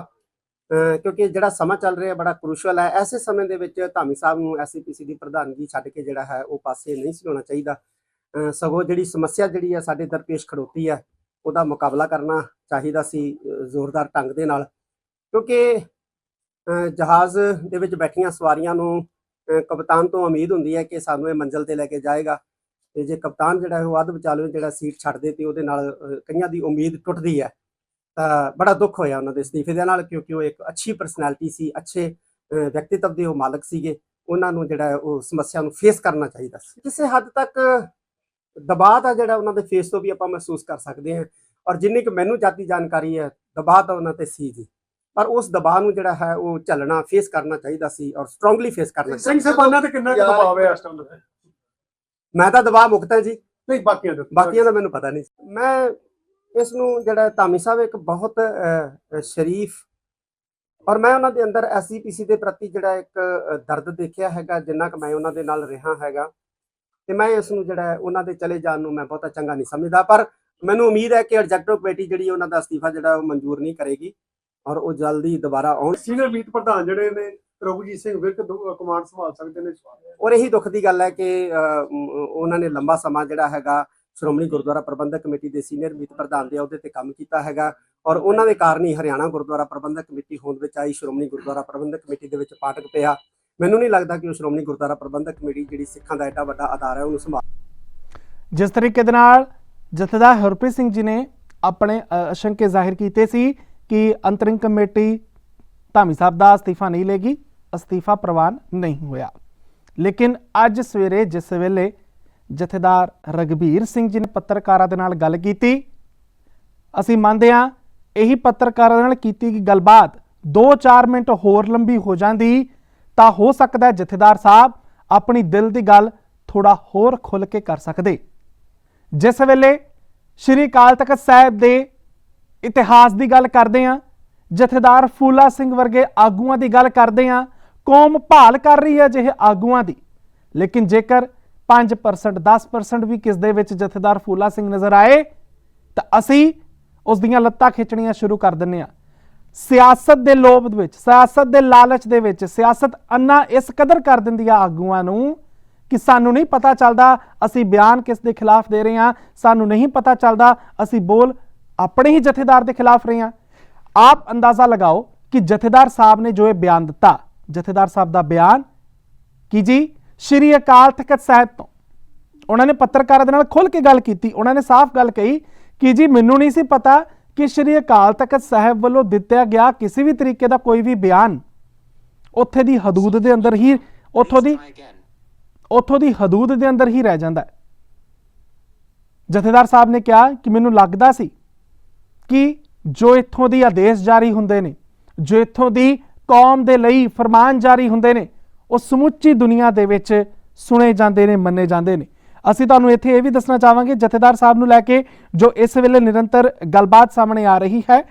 ਕਿਉਂਕਿ ਜਿਹੜਾ ਸਮਾਂ ਚੱਲ ਰਿਹਾ ਬੜਾ ਕ੍ਰੂਸ਼ਲ ਹੈ। ਐਸੇ ਸਮੇਂ ਦੇ ਵਿੱਚ ਧਾਮੀ ਸਾਹਿਬ ਨੂੰ ਐਸਪੀਸੀ ਦੀ ਪ੍ਰਧਾਨਗੀ ਛੱਡ ਕੇ ਜਿਹੜਾ ਹੈ, ਉਹ ਪਾਸੇ ਨਹੀਂ ਸੀ ਹੋਣਾ ਚਾਹੀਦਾ। ਸਗੋਂ ਜਿਹੜੀ ਸਮੱਸਿਆ ਜਿਹੜੀ ਹੈ, ਸਾਡੇ ਦਰਪੇਸ਼ ਖੜੋਤੀ ਹੈ, ਉਹਦਾ ਮੁਕਾਬਲਾ ਕਰਨਾ ਚਾਹੀਦਾ ਸੀ ਜ਼ੋਰਦਾਰ ਢੰਗ ਦੇ ਨਾਲ। ਕਿਉਂਕਿ ਜਹਾਜ਼ ਦੇ ਵਿੱਚ ਬੈਠੀਆਂ ਸਵਾਰੀਆਂ ਨੂੰ ਕਪਤਾਨ ਤੋਂ ਉਮੀਦ ਹੁੰਦੀ ਹੈ ਕਿ ਸਾਨੂੰ ਇਹ ਮੰਜ਼ਲ ਤੇ ਲੈ ਕੇ ਜਾਏਗਾ। ਤੇ ਜੇ ਕਪਤਾਨ ਜਿਹੜਾ ਹੈ ਉਹ ਅੱਧ ਵਿਚਾਲੇ ਜਿਹੜਾ ਸੀਟ ਛੱਡ ਦੇ ਤੇ ਉਹਦੇ ਨਾਲ ਕਈਆਂ ਦੀ ਉਮੀਦ ਟੁੱਟਦੀ ਹੈ, ਤਾਂ ਬੜਾ ਦੁੱਖ ਹੋਇਆ ਉਹਨਾਂ ਦੇ ਅਸਤੀਫੇ ਦੇ ਨਾਲ ਕਿਉਂਕਿ ਉਹ ਇੱਕ ਅੱਛੀ ਪਰਸਨੈਲਿਟੀ ਸੀ, ਅੱਛੇ ਵਿਅਕਤੀਤਵ ਦੇ ਉਹ ਮਾਲਕ ਸੀਗੇ। ਉਹਨਾਂ ਨੂੰ ਜਿਹੜਾ ਉਹ ਸਮੱਸਿਆ ਨੂੰ ਫੇਸ ਕਰਨਾ ਚਾਹੀਦਾ ਸੀ। ਕਿਸੇ ਹੱਦ ਤੱਕ ਦਬਾਅ ਦਾ ਜਿਹੜਾ ਉਹਨਾਂ ਦੇ ਫੇਸ ਤੋਂ ਵੀ ਆਪਾਂ ਮਹਿਸੂਸ ਕਰ ਸਕਦੇ ਹਾਂ। ਔਰ ਜਿੰਨੀ ਕਿ ਮੈਨੂੰ ਜਾਤੀ ਜਾਣਕਾਰੀ ਹੈ ਦਬਾਅ ਤਾਂ ਉਹਨਾਂ ਤੇ ਸੀ ਜੀ। ਪਰ ਉਸ ਦਬਾਅ ਨੂੰ ਜਿਹੜਾ ਹੈ ਉਹ ਝੱਲਣਾ ਫੇਸ ਕਰਨਾ ਚਾਹੀਦਾ ਸੀ ਔਰ ਸਟਰੋਂਗਲੀ ਫੇਸ ਕਰਨਾ ਸਿੰਘ ਸਾਹਿਬਾਨਾਂ ਤੇ ਕਿੰਨਾ ਦਬਾਅ ਹੈ। ਇਸ ਟਾਈਮ ਤੇ? ਮੈਂ ਤਾਂ ਦਬਾਅ ਮੁਕਤ ਜੀ। ਨਹੀਂ ਬਾਕੀਆਂ ਦੇ ਬਾਕੀਆਂ ਦਾ ਮੈਨੂੰ ਪਤਾ ਨਹੀਂ ਮੈਂ ਇਸ ਨੂੰ ਜਿਹੜਾ ਧਾਮੀ ਸਾਹਿਬ ਇੱਕ ਬਹੁਤ ਸ਼ਰੀਫ ਔਰ ਮੈਂ ਉਹਨਾਂ ਦੇ ਅੰਦਰ ਐਸਜੀਪੀਸੀ ਦੇ ਪ੍ਰਤੀ ਜਿਹੜਾ ਇੱਕ ਦਰਦ ਦੇਖਿਆ ਹੈਗਾ ਜਿੰਨਾ ਕਿ ਮੈਂ ਉਹਨਾਂ ਦੇ ਨਾਲ ਰਿਹਾ ਹੈਗਾ। ਤੇ ਮੈਂ ਇਸ ਨੂੰ ਜਿਹੜਾ ਉਹਨਾਂ ਦੇ ਚਲੇ ਜਾਣ ਨੂੰ ਮੈਂ ਬਹੁਤਾ ਚੰਗਾ ਨਹੀਂ ਸਮਝਦਾ। ਪਰ ਮੈਨੂੰ ਉਮੀਦ ਹੈ ਕਿ ਐਗਜ਼ੈਕਟਿਵ ਕਮੇਟੀ ਜਿਹੜੀ ਉਹਨਾਂ ਦਾ ਅਸਤੀਫਾ ਜਿਹੜਾ ਉਹ ਮਨਜ਼ੂਰ ਨਹੀਂ ਕਰੇਗੀ। ਔਰ ਉਹ ਜਲਦੀ ਦੁਬਾਰਾ ਆਉਣ। ਸੀਨੀਅਰ ਮੀਤ ਪ੍ਰਧਾਨ ਜਿਹੜੇ ਨੇ ਪ੍ਰਭੂਜੀਤ ਸਿੰਘ ਵਿਰਕ ਕਮਾਂਡ ਸੰਭਾਲ ਸਕਦੇ ਨੇ ਔਰ ਇਹੀ ਦੁੱਖ ਦੀ ਗੱਲ ਹੈ ਕਿ ਉਹਨਾਂ ਨੇ ਲੰਬਾ ਸਮਾਂ ਜਿਹੜਾ ਹੈਗਾ ਸ਼੍ਰੋਮਣੀ ਗੁਰਦੁਆਰਾ ਪ੍ਰਬੰਧਕ ਕਮੇਟੀ ਦੇ ਸੀਨੀਅਰ ਮੀਤ ਪ੍ਰਧਾਨ ਦੇ ਅਹੁਦੇ ਤੇ ਕੰਮ ਕੀਤਾ ਹੈਗਾ। ਔਰ ਉਹਨਾਂ ਦੇ ਕਾਰਨ ਹੀ ਹਰਿਆਣਾ ਗੁਰਦੁਆਰਾ ਪ੍ਰਬੰਧਕ ਕਮੇਟੀ ਹੋਂਦ ਵਿੱਚ ਆਈ ਸ਼੍ਰੋਮਣੀ ਗੁਰਦੁਆਰਾ ਪ੍ਰਬੰਧਕ ਕਮੇਟੀ ਦੇ ਵਿੱਚ ਪਾਟਕ ਪਿਆ। ਮੈਨੂੰ ਨਹੀਂ ਲੱਗਦਾ ਕਿ ਉਹ ਸ਼੍ਰੋਮਣੀ ਗੁਰਦੁਆਰਾ ਪ੍ਰਬੰਧਕ ਕਮੇਟੀ ਜਿਹੜੀ ਸਿੱਖਾਂ ਦਾ ਐਡਾ ਵੱਡਾ ਆਧਾਰ ਹੈ ਉਹਨੂੰ ਸੰਭਾਲ ਜਿਸ ਤਰੀਕੇ ਦੇ ਨਾਲ ਜਥੇਦਾਰ ਹਰਪ੍ਰੀਤ ਸਿੰਘ ਜੀ ਨੇ ਆਪਣੇ ਅਸ਼ੰਕੇ ਜ਼ਾਹਿਰ ਕੀਤੇ ਸੀ ਕਿ ਅੰਤਰਿੰਗ ਕਮੇਟੀ ਧਾਮੀ ਸਾਹਿਬ ਦਾ ਅਸਤੀਫਾ ਨਹੀਂ ਲੇਗੀ, ਅਸਤੀਫਾ ਪ੍ਰਵਾਨ ਨਹੀਂ ਹੋਇਆ। ਲੇਕਿਨ ਅੱਜ ਸਵੇਰੇ ਜਿਸ ਵੇਲੇ ਜਥੇਦਾਰ ਰਗਵੀਰ ਸਿੰਘ ਜੀ ਨੇ ਪੱਤਰਕਾਰਾਂ ਦੇ ਨਾਲ ਗੱਲ ਕੀਤੀ, ਅਸੀਂ ਮੰਨਦੇ ਹਾਂ ਇਹੀ ਪੱਤਰਕਾਰਾਂ ਨਾਲ ਕੀਤੀ ਗਈ ਗੱਲਬਾਤ 2-4 ਮਿੰਟ ਹੋਰ ਲੰਬੀ ਹੋ ਜਾਂਦੀ, ਤਾਂ ਹੋ ਸਕਦਾ ਜਥੇਦਾਰ ਸਾਹਿਬ ਆਪਣੀ ਦਿਲ ਦੀ ਗੱਲ ਥੋੜਾ ਹੋਰ ਖੁੱਲ ਕੇ ਕਰ ਸਕਦੇ। ਜਿਸ ਵੇਲੇ ਸ਼੍ਰੀ ਅਕਾਲ ਤਖਤ ਸਾਹਿਬ ਦੇ ਇਤਿਹਾਸ ਦੀ ਗੱਲ ਕਰਦੇ ਹਾਂ, ਜਥੇਦਾਰ ਫੂਲਾ ਸਿੰਘ ਵਰਗੇ ਆਗੂਆਂ ਦੀ ਗੱਲ ਕਰਦੇ ਹਾਂ, ਕੌਮ ਭਾਲ ਕਰ ਰਹੀ ਹੈ ਜਿਹੇ ਆਗੂਆਂ ਦੀ। ਲੇਕਿਨ ਜੇਕਰ 5% 10% ਵੀ ਕਿਸ ਦੇ ਵਿੱਚ ਜਥੇਦਾਰ ਫੂਲਾ ਸਿੰਘ ਨਜ਼ਰ ਆਏ, ਤਾਂ ਅਸੀਂ ਉਸ ਦੀਆਂ ਲੱਤਾਂ ਖਿੱਚਣੀਆਂ ਸ਼ੁਰੂ ਕਰ ਦਿੰਨੇ ਆ ਸਿਆਸਤ ਦੇ ਲੋਭ ਦੇ ਵਿੱਚ, ਸਿਆਸਤ ਦੇ ਲਾਲਚ ਦੇ ਵਿੱਚ, ਸਿਆਸਤ ਅੰਨਾ ਇਸ ਕਦਰ ਕਰ ਦਿੰਦੀ ਆ ਆਗੂਆਂ ਨੂੰ ਕਿ ਸਾਨੂੰ ਨਹੀਂ ਪਤਾ ਚੱਲਦਾ ਅਸੀਂ ਬਿਆਨ ਕਿਸ ਦੇ ਖਿਲਾਫ ਦੇ ਰਹੇ ਹਾਂ, ਸਾਨੂੰ ਨਹੀਂ ਪਤਾ ਚੱਲਦਾ ਅਸੀਂ ਬੋਲ ਆਪਣੇ ਹੀ ਜਥੇਦਾਰ ਦੇ ਖਿਲਾਫ ਰਹੇ ਹਾਂ। ਆਪ ਅੰਦਾਜ਼ਾ ਲਗਾਓ ਕਿ ਜਥੇਦਾਰ ਸਾਹਿਬ ਨੇ ਜੋ ਇਹ ਬਿਆਨ ਦਿੱਤਾ, ਜਥੇਦਾਰ ਸਾਹਿਬ ਦਾ ਬਿਆਨ ਕਿ ਜੀ? ਸ਼੍ਰੀ ਅਕਾਲ ਤਖਤ ਸਾਹਿਬ ਤੋਂ। ਉਹਨਾਂ ਨੇ ਪੱਤਰਕਾਰਾਂ ਦੇ ਨਾਲ ਖੁੱਲ ਕੇ ਗੱਲ ਕੀਤੀ। ਉਹਨਾਂ ਨੇ ਸਾਫ਼ ਗੱਲ ਕਹੀ ਕਿ ਜੀ ਮੈਨੂੰ ਨਹੀਂ ਸੀ ਪਤਾ ਕਿ ਸ਼੍ਰੀ ਅਕਾਲ ਤਖਤ ਸਾਹਿਬ ਵੱਲੋਂ ਦਿੱਤਾ ਗਿਆ ਕਿਸੇ ਵੀ ਤਰੀਕੇ ਦਾ ਕੋਈ ਵੀ ਬਿਆਨ ਉੱਥੇ ਦੀ ਹਦੂਦ ਦੇ ਅੰਦਰ ਹੀ, ਉੱਥੋਂ ਦੀ ਉੱਥੋਂ ਦੀ ਹਦੂਦ ਦੇ ਅੰਦਰ ਹੀ ਰਹਿ ਜਾਂਦਾ ਹੈ। ਜਥੇਦਾਰ ਸਾਹਿਬ ਨੇ ਕਿਹਾ ਕਿ ਮੈਨੂੰ ਲੱਗਦਾ ਸੀ ਕਿ ਜੋ ਇੱਥੋਂ ਦੀ ਆਦੇਸ਼ ਜਾਰੀ ਹੁੰਦੇ ਨੇ, ਜੋ ਇੱਥੋਂ ਦੀ ਕੌਮ ਦੇ ਲਈ ਫਰਮਾਨ ਜਾਰੀ ਹੁੰਦੇ ਨੇ, ਉਹ ਸਮੁੱਚੀ ਦੁਨੀਆ ਦੇ ਵਿੱਚ ਸੁਣੇ ਜਾਂਦੇ ਨੇ, ਮੰਨੇ ਜਾਂਦੇ ਨੇ। ਅਸੀਂ ਤੁਹਾਨੂੰ ਇੱਥੇ ਇਹ ਵੀ ਦੱਸਣਾ ਚਾਹਾਂਗੇ, ਜਥੇਦਾਰ ਸਾਹਿਬ ਨੂੰ ਲੈ ਕੇ, ਜੋ ਇਸ ਵੇਲੇ ਨਿਰੰਤਰ ਗੱਲਬਾਤ ਸਾਹਮਣੇ ਆ ਰਹੀ ਹੈ,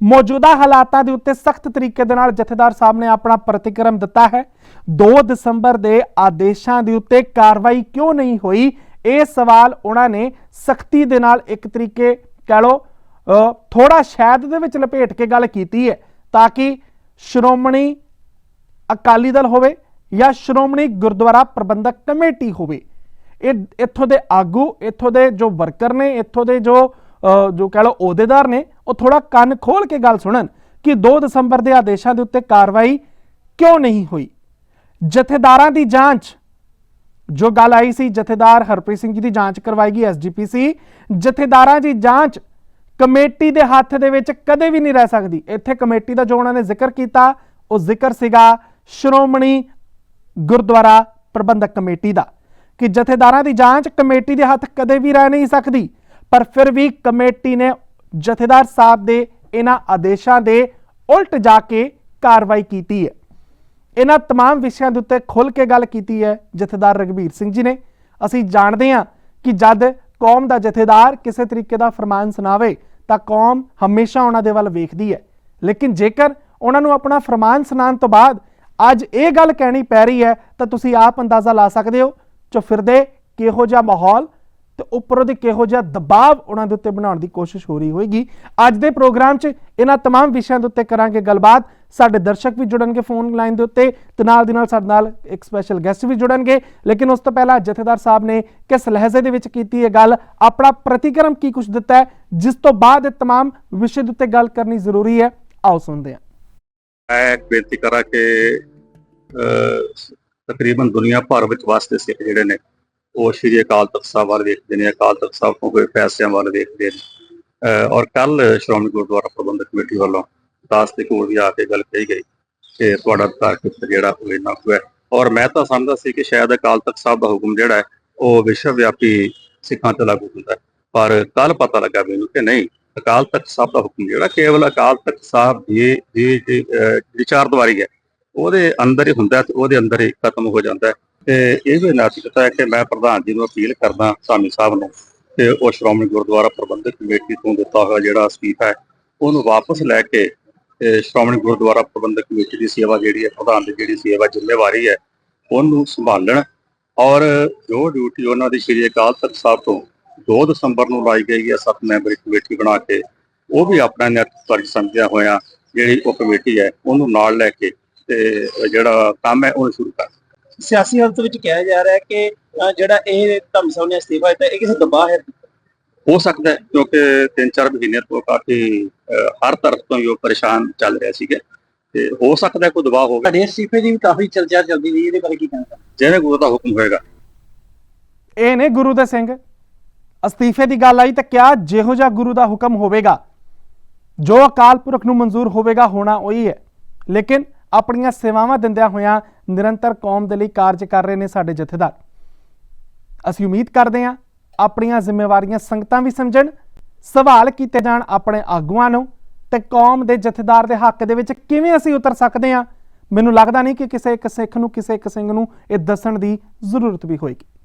ਮੌਜੂਦਾ ਹਾਲਾਤਾਂ ਦੇ ਉੱਤੇ ਸਖਤ ਤਰੀਕੇ ਦੇ ਨਾਲ ਜਥੇਦਾਰ ਸਾਹਿਬ ਨੇ ਆਪਣਾ ਪ੍ਰਤੀਕਰਮ ਦਿੱਤਾ ਹੈ। 2 ਦਸੰਬਰ ਦੇ ਆਦੇਸ਼ਾਂ ਦੇ ਉੱਤੇ ਕਾਰਵਾਈ ਕਿਉਂ ਨਹੀਂ ਹੋਈ? ਇਹ ਸਵਾਲ ਉਹਨਾਂ ਨੇ ਸਖਤੀ ਦੇ ਨਾਲ ਇੱਕ ਤਰੀਕੇ ਕਹਿ ਲਓ ਥੋੜਾ ਸ਼ਾਇਦ ਦੇ ਵਿੱਚ ਲਪੇਟ ਕੇ ਗੱਲ ਕੀਤੀ ਹੈ ਤਾਂ ਕਿ ਸ਼੍ਰੋਮਣੀ ਅਕਾਲੀ ਦਲ ਹੋਵੇ ਜਾਂ ਸ਼੍ਰੋਮਣੀ ਗੁਰਦੁਆਰਾ ਪ੍ਰਬੰਧਕ ਕਮੇਟੀ ਹੋਵੇ। ਇਹ ਇੱਥੋਂ ਦੇ ਆਗੂ, ਇੱਥੋਂ ਦੇ ਜੋ ਵਰਕਰ ਨੇ, ਇੱਥੋਂ ਦੇ ਜੋ ਜੋ ਕਹ ਲਓ ਅਹੁਦੇਦਾਰ ਨੇ, ਉਹ ਥੋੜਾ ਕੰਨ ਖੋਲ ਕੇ ਗੱਲ ਸੁਣਨ ਕਿ 2 ਦਸੰਬਰ ਦੇ ਆਦੇਸ਼ਾਂ ਦੇ ਉੱਤੇ ਕਾਰਵਾਈ ਕਿਉਂ ਨਹੀਂ ਹੋਈ। ਜਥੇਦਾਰਾਂ ਦੀ ਜਾਂਚ, ਜੋ ਗੱਲ ਆਈ ਸੀ, ਜਥੇਦਾਰ ਹਰਪ੍ਰੀਤ ਸਿੰਘ ਜੀ ਦੀ ਜਾਂਚ ਕਰਵਾਏਗੀ ਐਸਜੀਪੀਸੀ ਜਥੇਦਾਰਾਂ ਦੀ ਜਾਂਚ ਕਮੇਟੀ ਦੇ ਹੱਥ ਦੇ ਵਿੱਚ ਕਦੇ ਵੀ ਨਹੀਂ ਰਹਿ ਸਕਦੀ ਇੱਥੇ ਕਮੇਟੀ ਦਾ ਜੋ ਉਹਨਾਂ ਨੇ ਜ਼ਿਕਰ ਕੀਤਾ ਉਹ ਜ਼ਿਕਰ ਸੀਗਾ ਸ਼੍ਰੋਮਣੀ ਗੁਰਦੁਆਰਾ ਪ੍ਰਬੰਧਕ ਕਮੇਟੀ ਦਾ ਕਿ ਜਥੇਦਾਰਾਂ ਦੀ ਜਾਂਚ ਕਮੇਟੀ ਦੇ ਹੱਥ ਕਦੇ ਵੀ ਰਹਿ ਨਹੀਂ ਸਕਦੀ ਪਰ ਫਿਰ ਵੀ ਕਮੇਟੀ ਨੇ ਜਥੇਦਾਰ ਸਾਹਿਬ ਦੇ ਇਹਨਾਂ ਆਦੇਸ਼ਾਂ ਦੇ ਉਲਟ ਜਾ ਕੇ ਕਾਰਵਾਈ ਕੀਤੀ ਹੈ ਇਹਨਾਂ तमाम ਵਿਸ਼ਿਆਂ ਦੇ ਉੱਤੇ ਖੁੱਲ ਕੇ ਗੱਲ ਕੀਤੀ ਹੈ ਜਥੇਦਾਰ ਰਗਵੀਰ ਸਿੰਘ ਜੀ ਨੇ ਅਸੀਂ ਜਾਣਦੇ ਹਾਂ ਕਿ ਜਦ ਕੌਮ ਦਾ ਜਥੇਦਾਰ ਕਿਸੇ ਤਰੀਕੇ ਦਾ ਫਰਮਾਨ ਸੁਣਾਵੇ ਤਾਂ ਕੌਮ ਹਮੇਸ਼ਾ ਉਹਨਾਂ ਦੇ ਵੱਲ ਵੇਖਦੀ ਹੈ। ਲੇਕਿਨ ਜੇਕਰ ਉਹਨਾਂ ਨੂੰ ਆਪਣਾ ਫਰਮਾਨ ਸੁਣਾਉਣ ਤੋਂ ਬਾਅਦ ਅੱਜ ਇਹ ਗੱਲ ਕਹਿਣੀ ਪੈ ਰਹੀ ਹੈ, ਤਾਂ ਤੁਸੀਂ ਆਪ ਅੰਦਾਜ਼ਾ ਲਾ ਸਕਦੇ ਹੋ ਜੋ ਫਿਰਦੇ ਕਿਹੋ ਜਿਹਾ ਮਾਹੌਲ ਤੇ ਉੱਪਰੋਂ ਦੀ ਕਿਹੋ ਜਿਹਾ ਦਬਾਅ ਉਹਨਾਂ ਦੇ ਉੱਤੇ ਬਣਾਉਣ ਦੀ ਕੋਸ਼ਿਸ਼ ਹੋ ਰਹੀ ਹੋਏਗੀ ਅੱਜ ਦੇ ਪ੍ਰੋਗਰਾਮ 'ਚ ਇਹਨਾਂ तमाम ਵਿਸ਼ਿਆਂ ਦੇ ਉੱਤੇ ਕਰਾਂਗੇ ਗੱਲਬਾਤ ਸਾਡੇ ਦਰਸ਼ਕ ਵੀ ਜੁੜਨਗੇ ਫੋਨ ਲਾਈਨ ਦੇ ਉੱਤੇ ਤੇ ਨਾਲ ਦੀ ਨਾਲ ਸਾਡੇ ਨਾਲ ਇੱਕ ਸਪੈਸ਼ਲ ਗੈਸਟ ਵੀ ਜੁੜਨਗੇ ਲੇਕਿਨ ਉਸ ਤੋਂ ਪਹਿਲਾਂ ਜਥੇਦਾਰ ਸਾਹਿਬ ਨੇ ਕਿਸ ਲਹਿਜ਼ੇ ਦੇ ਵਿੱਚ ਕੀਤੀ ਇਹ ਗੱਲ ਆਪਣਾ ਪ੍ਰਤੀਕਰਮ ਕੀ ਕੁਝ ਦਿੱਤਾ ਹੈ ਜਿਸ ਤੋਂ ਬਾਅਦ ਇਹ तमाम ਵਿਸ਼ੇ ਦੇ ਉੱਤੇ ਗੱਲ ਕਰਨੀ ਜ਼ਰੂਰੀ ਹੈ ਆਓ ਸੁਣਦੇ ਹਾਂ ਮੈਂ ਇੱਕ ਬੇਨਤੀ ਕਰਾਂ ਕਿ ਅਹ, ਤਕਰੀਬਨ ਦੁਨੀਆ ਭਰ ਵਿੱਚ ਵਸਦੇ ਸਿੱਖ ਜਿਹੜੇ ਨੇ ਉਹ ਸ਼੍ਰੀ ਅਕਾਲ ਤਖਤ ਸਾਹਿਬ ਵੱਲ ਵੇਖਦੇ ਨੇ ਅਕਾਲ ਤਖਤ ਸਾਹਿਬ ਤੋਂ ਹੋਏ ਫੈਸਲਿਆਂ ਵੱਲ ਵੇਖਦੇ ਨੇ। ਔਰ ਕੱਲ ਸ਼੍ਰੋਮਣੀ ਗੁਰਦੁਆਰਾ ਪ੍ਰਬੰਧਕ ਕਮੇਟੀ ਵੱਲੋਂ ਦਾਸ ਦੇ ਕੋਲ ਵੀ ਆ ਕੇ ਗੱਲ ਕਹੀ ਗਈ ਕਿ ਤੁਹਾਡਾ ਅਧਿਕਾਰ ਜਿਹੜਾ ਉਹ ਇੰਨਾ ਕੁ ਔਰ ਮੈਂ ਤਾਂ ਸਮਝਦਾ ਸੀ ਕਿ ਸ਼ਾਇਦ ਅਕਾਲ ਤਖਤ ਸਾਹਿਬ ਦਾ ਹੁਕਮ ਜਿਹੜਾ ਹੈ ਉਹ ਵਿਸ਼ਵ ਵਿਆਪੀ ਸਿੱਖਾਂ ਤੇ ਲਾਗੂ ਹੁੰਦਾ ਪਰ ਕੱਲ ਪਤਾ ਲੱਗਾ ਮੈਨੂੰ ਕਿ ਨਹੀਂ ਅਕਾਲ ਤਖਤ ਸਾਹਿਬ ਦਾ ਹੁਕਮ ਜਿਹੜਾ ਕੇਵਲ ਅਕਾਲ ਤਖਤ ਸਾਹਿਬ ਦੀ ਦੀ ਦੀ, ਅਹ, ਵਿਚਾਰਦਵਾਰੀ ਹੈ। ਉਹਦੇ ਅੰਦਰ ਹੀ ਹੁੰਦਾ ਤੇ ਉਹਦੇ ਅੰਦਰ ਹੀ ਖਤਮ ਹੋ ਜਾਂਦਾ ਹੈ। ਤੇ ਇਹ ਵੀ ਨਾਟਕਤਾ ਹੈ ਕਿ ਮੈਂ ਪ੍ਰਧਾਨ ਜੀ ਨੂੰ ਅਪੀਲ ਕਰਦਾ ਸਾਮੀ ਸਾਹਿਬ ਨੂੰ ਕਿ ਉਹ ਸ਼੍ਰੋਮਣੀ ਗੁਰਦੁਆਰਾ ਪ੍ਰਬੰਧਕ ਕਮੇਟੀ ਤੋਂ ਦਿੱਤਾ ਹੋਇਆ ਜਿਹੜਾ ਅਸਤੀਫਾ ਹੈ, ਉਹਨੂੰ ਵਾਪਸ ਲੈ ਕੇ ਤੇ ਸ਼੍ਰੋਮਣੀ ਗੁਰਦੁਆਰਾ ਪ੍ਰਬੰਧਕ ਕਮੇਟੀ ਦੀ ਸੇਵਾ ਜਿਹੜੀ ਹੈ, ਪ੍ਰਧਾਨ ਦੀ ਜਿਹੜੀ ਸੇਵਾ ਜ਼ਿੰਮੇਵਾਰੀ ਹੈ, ਉਹਨੂੰ ਸੰਭਾਲਣ ਔਰ ਜੋ ਡਿਊਟੀ ਉਹਨਾਂ ਦੀ ਸ਼੍ਰੀ ਅਕਾਲ ਤਖਤ ਸਾਹਿਬ ਤੋਂ 2 ਦਸੰਬਰ ਨੂੰ ਲਾਈ ਗਈ ਹੈ, ਸੱਤ ਮੈਂਬਰੀ ਕਮੇਟੀ ਬਣਾ ਕੇ, ਉਹ ਵੀ ਆਪਣਾ ਨੈਤਿਕ ਫਰਜ਼ ਸਮਝਿਆ ਹੋਇਆ ਜਿਹੜੀ ਉਹ ਕਮੇਟੀ ਹੈ, ਉਹਨੂੰ ਨਾਲ ਲੈ ਕੇ, ਤੇ ਜਿਹੜਾ ਕੰਮ ਹੈ, ਉਹ ਸ਼ੁਰੂ ਕਰ ਸਿਆਸੀ ਹਾਲਤ ਵਿੱਚ ਕਿਹਾ ਜਾ ਰਿਹਾ ਹੈ ਕਿ ਜਿਹੜਾ ਇਹ ਧਰਮ ਸਾਹਿਬ ਨੇ ਅਸਤੀਫਾ ਦਿੱਤਾ ਇਹ ਕਿਸੇ ਦਬਾਅ ਹੈ? ਹੋ ਸਕਦਾ ਹੈ ਕਿਉਂਕਿ 3-4 ਮਹੀਨੇ ਤੋਂ ਕਾਫੀ ਹਰ ਤਰਫ ਤੋਂ ਉਹ ਪਰੇਸ਼ਾਨ ਚੱਲ ਰਿਹਾ ਸੀਗਾ। ਤੇ ਹੋ ਸਕਦਾ ਕੋਈ ਦਬਾਅ ਹੋਵੇ। ਤੁਹਾਡੇ ਅਸਤੀਫੇ ਦੀ ਵੀ ਕਾਫੀ ਚਰਚਾ ਚੱਲਦੀ ਰਹੀ ਇਹਦੇ ਬਾਰੇ ਕੀ ਕਹਿਣਾ ਜਿਵੇਂ ਗੁਰੂ ਦਾ ਹੁਕਮ ਹੋਏਗਾ। ਇਹ ਨੇ ਗੁਰੂ ਦੇ ਸਿੰਘ। ਅਸਤੀਫੇ ਦੀ ਗੱਲ ਆਈ ਤਾਂ ਕਿਹਾ ਜਿਹੋ ਜਿਹਾ ਗੁਰੂ ਦਾ ਹੁਕਮ ਹੋਵੇਗਾ ਜੋ ਅਕਾਲ ਪੁਰਖ ਨੂੰ ਮਨਜ਼ੂਰ ਹੋਵੇਗਾ ਹੋਣਾ ਉਹੀ ਹੈ। ਲੇਕਿਨ ਆਪਣੀਆਂ ਸੇਵਾਵਾਂ ਦਿੰਦਿਆਂ ਹੋਇਆਂ ਨਿਰੰਤਰ ਕੌਮ ਦੇ ਲਈ ਕਾਰਜ ਕਰ ਰਹੇ ਨੇ ਸਾਡੇ ਜਥੇਦਾਰ। ਅਸੀਂ ਉਮੀਦ ਕਰਦੇ ਹਾਂ ਆਪਣੀਆਂ ਜ਼ਿੰਮੇਵਾਰੀਆਂ ਸੰਗਤਾਂ ਵੀ ਸਮਝਣ, ਸਵਾਲ ਕੀਤੇ ਜਾਣ ਆਪਣੇ ਆਗੂਆਂ ਨੂੰ ਤੇ ਕੌਮ ਦੇ ਜਥੇਦਾਰ ਦੇ ਹੱਕ ਦੇ ਵਿੱਚ ਕਿਵੇਂ ਅਸੀਂ ਉਤਰ ਸਕਦੇ ਹਾਂ। ਮੈਨੂੰ ਲੱਗਦਾ ਨਹੀਂ ਕਿ ਕਿਸੇ ਇੱਕ ਸਿੱਖ ਨੂੰ, ਕਿਸੇ ਇੱਕ ਸਿੰਘ ਨੂੰ ਇਹ ਦੱਸਣ ਦੀ ਜ਼ਰੂਰਤ ਵੀ ਹੋਏਗੀ।